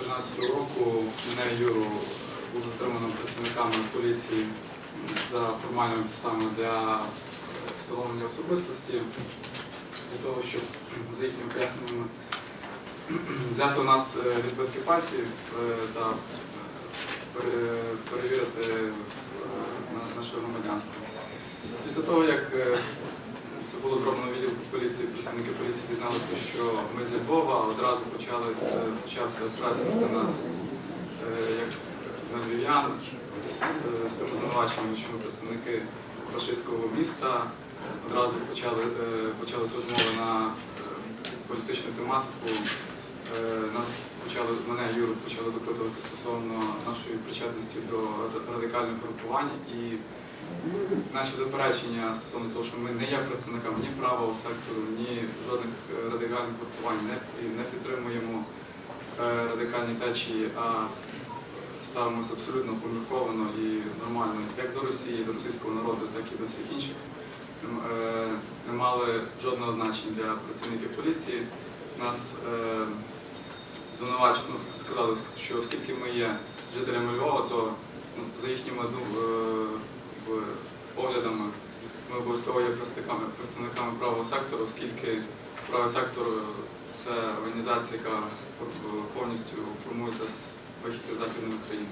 2013 року мене Юру було затримано працівниками поліції за формальними підставами для е, встановлення особистості, для того, щоб за їхніми поясненнями взяти у нас е, відбитки пальців е, та перевірити наше громадянство. Після того, як це було зроблено в відділку поліції, працівники поліції дізналися, що ми з Львова одразу почали е, почався пресинг на нас е, як на львів'ян з, з тим звинуваченням, що ми представники фашистського міста. Одразу почали е, почались розмови на політичну тематику. Нас почали мене Юру почали допитувати стосовно нашої причетності до радикальних групувань і наші заперечення стосовно того, що ми не є представниками ні правого сектору, ні жодних е, радикальних групувань не, не підтримуємо е, радикальні течії, а ставимося абсолютно помірковано і нормально як до Росії, до російського народу, так і до всіх інших. Е, Не мали жодного значення для працівників поліції. Нас звинувачено ну, сказали, що оскільки ми є жителями Львова, то ну, за їхніми ду- в- поглядами ми обов'язково є представниками, правого сектору, оскільки правий сектор е, це організація, яка е, повністю формується з вихідців Західної України.